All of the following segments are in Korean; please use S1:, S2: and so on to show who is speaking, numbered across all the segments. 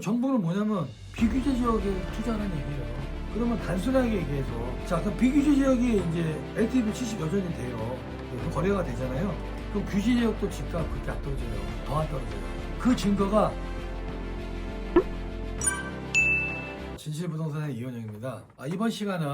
S1: 정부는 뭐냐면 비규제 지역에 투자하는 얘기예요. 그러면 단순하게 얘기해서 자 그럼 비규제 지역이 이제 LTV 70 여전히 돼요. 그럼 거래가 되잖아요. 그럼 규제 지역도 집값 그렇게 안 떨어져요. 더 안 떨어져요. 그 증거가 진실부동산의 이현영입니다. 아, 이번 시간은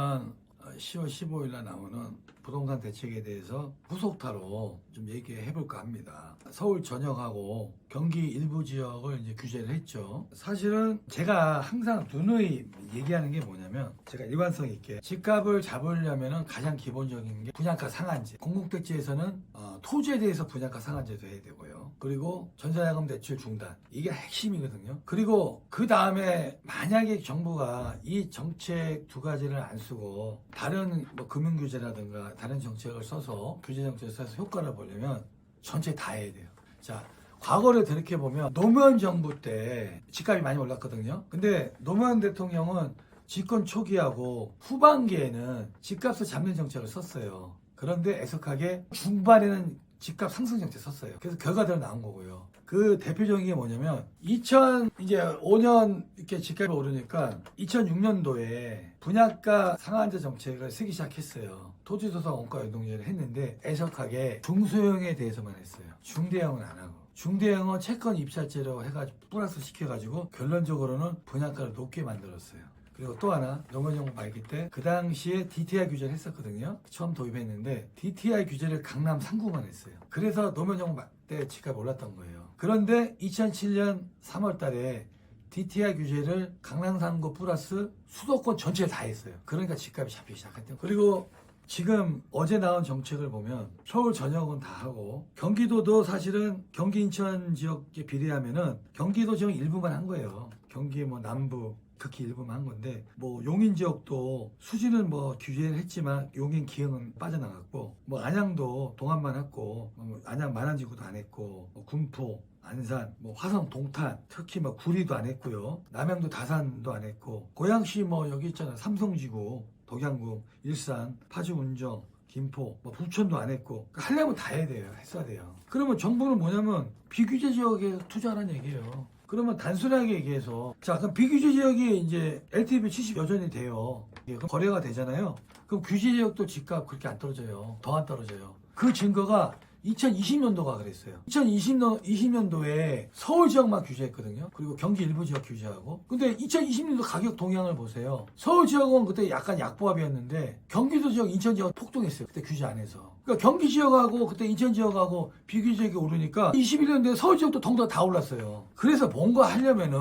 S1: 10월 15일 날 나오는 부동산 대책에 대해서 후속타로 좀 얘기해 볼까 합니다. 서울 전역하고 경기 일부 지역을 이제 규제를 했죠. 사실은 제가 항상 누누이 얘기하는 게 뭐냐면 제가 일관성 있게 집값을 잡으려면 가장 기본적인 게 분양가 상한제. 공공택지에서는 어, 토지에 대해서 분양가 상한제도 해야 되고요. 그리고 전자자금 대출 중단. 이게 핵심이거든요. 그리고 그 다음에 만약에 정부가 이 정책 두 가지를 안 쓰고 다른 뭐 금융 규제라든가 다른 정책을 써서 규제 정책을 써서 효과를 보려면 전체 다 해야 돼요. 자, 과거를 되렇게 보면 노무현 정부 때 집값이 많이 올랐거든요. 근데 노무현 대통령은 집권 초기하고 후반기에는 집값을 잡는 정책을 썼어요. 그런데 애석하게 중반에는 집값 상승 정책 썼어요. 그래서 결과대로 나온 거고요. 그 대표적인 게 뭐냐면 2000 이제 5년 이렇게 집값이 오르니까 2006년도에 분양가 상한제 정책을 쓰기 시작했어요. 토지조사 원가 연동제를 했는데 애석하게 중소형에 대해서만 했어요. 중대형은 안 하고. 중대형은 채권 입찰제로 해가지고 플러스 시켜가지고 결론적으로는 분양가를 높게 만들었어요. 그리고 또 하나 노무현 정부 말기 때 그 당시에 DTI 규제를 했었거든요. 처음 도입했는데 DTI 규제를 강남 3구만 했어요. 그래서 노무현 정부 때 집값이 올랐던 거예요. 그런데 2007년 3월 달에 DTI 규제를 강남 3구 플러스 수도권 전체에 다 했어요. 그러니까 집값이 잡히기 시작했대요. 그리고 지금 어제 나온 정책을 보면 서울 전역은 다 하고 경기도도 사실은 경기 인천 지역에 비례하면은 경기도 지금 일부만 한 거예요. 경기 뭐 남부 극히 일부만 한 건데 뭐 용인 지역도 수지는 뭐 규제를 했지만 용인 기흥은 빠져나갔고 뭐 안양도 동안만 했고 뭐 안양 만안지구도 안 했고 뭐 군포 안산, 뭐 화성, 동탄, 특히 뭐 구리도 안 했고요. 남양도 다산도 안 했고 고양시 뭐 여기 있잖아 삼성지구, 독양구, 일산, 파주, 운정, 김포, 뭐 부천도 안 했고 그러니까 하려면 다 해야 돼요. 했어야 돼요. 그러면 정부는 뭐냐면 비규제 지역에 투자하라는 얘기예요. 그러면 단순하게 얘기해서 자 그럼 비규제 지역이 이제 LTV 70 여전히 돼요. 예, 그럼 거래가 되잖아요. 그럼 규제 지역도 집값 그렇게 안 떨어져요. 더 안 떨어져요. 그 증거가 2020년도가 그랬어요. 2020년, 20년도에 서울 지역만 규제했거든요. 그리고 경기 일부 지역 규제하고. 근데 2020년도 가격 동향을 보세요. 서울 지역은 그때 약간 약보합이었는데 경기도 지역, 인천 지역 폭등했어요. 그때 규제 안 해서. 그러니까 경기 지역하고 그때 인천 지역하고 비규제역이 오르니까 21년도에 서울 지역도 통도 다 올랐어요. 그래서 뭔가 하려면은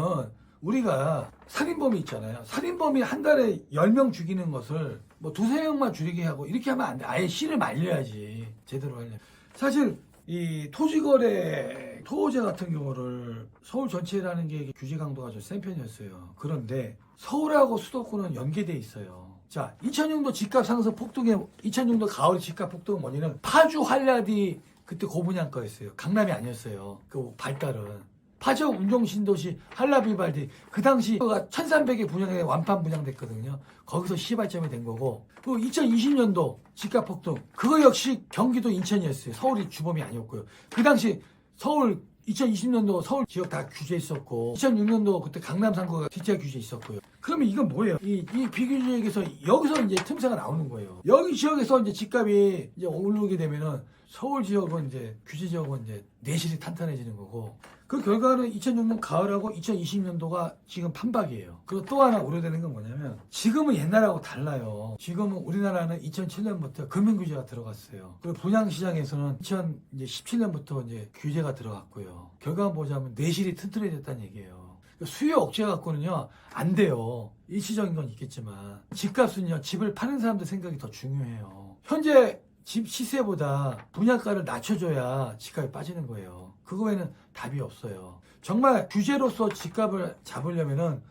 S1: 우리가 살인범이 있잖아요. 살인범이 한 달에 10명 죽이는 것을 뭐 두세 명만 줄이게 하고 이렇게 하면 안 돼. 아예 씨를 말려야지. 제대로 하려면. 사실 이 토지거래 토호제 같은 경우를 서울 전체라는 게 규제 강도가 좀 센 편이었어요. 그런데 서울하고 수도권은 연계돼 있어요. 자, 2000년도 집값 상승 폭등에 2000년도 가을 집값 폭등 원인은 파주 한라디 그때 고분양가였어요. 강남이 아니었어요. 그 발달은. 파주 운정 신도시 한라비발디 그 당시 가 1300에 분양에 완판 분양됐거든요. 거기서 시발점이 된 거고 그 2020년도 집값 폭등 그거 역시 경기도 인천이었어요. 서울이 주범이 아니었고요. 그 당시 서울 2020년도 서울 지역 다 규제 있었고 2006년도 그때 강남 상구가 뒷자 규제 있었고요. 그러면 이건 뭐예요? 이, 이 비규제역에서 여기서 이제 틈새가 나오는 거예요. 여기 지역에서 이제 집값이 이제 오르게 되면은 서울 지역은 이제 규제 지역은 이제 내실이 탄탄해지는 거고 그 결과는 2006년 가을하고 2020년도가 지금 판박이에요. 그리고 또 하나 우려되는 건 뭐냐면 지금은 옛날하고 달라요. 지금은 우리나라는 2007년부터 금융 규제가 들어갔어요. 그리고 분양 시장에서는 2017년부터 이제 규제가 들어갔고요. 결과 보자면 내실이 튼튼해졌다는 얘기예요. 수요 억제 갖고는요 안 돼요. 일시적인 건 있겠지만 집값은요 집을 파는 사람들 생각이 더 중요해요. 현재 집 시세보다 분양가를 낮춰줘야 집값이 빠지는 거예요. 그거 외에는 답이 없어요. 정말 규제로서 집값을 잡으려면은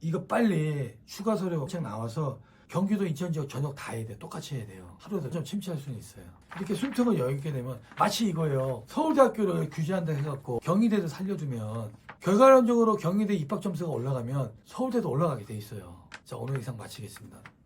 S1: 이거 빨리 추가 서류 업체 나와서 경기도 인천 지역 전역 다 해야 돼. 똑같이 해야 돼요. 하루도 좀 침체할 수는 있어요. 이렇게 숨통을 열게 되면 마치 이거예요. 서울대학교를 규제한다 해갖고 경희대도 살려두면 결과론적으로 경희대 입학 점수가 올라가면 서울대도 올라가게 돼 있어요. 자 오늘 이상 마치겠습니다.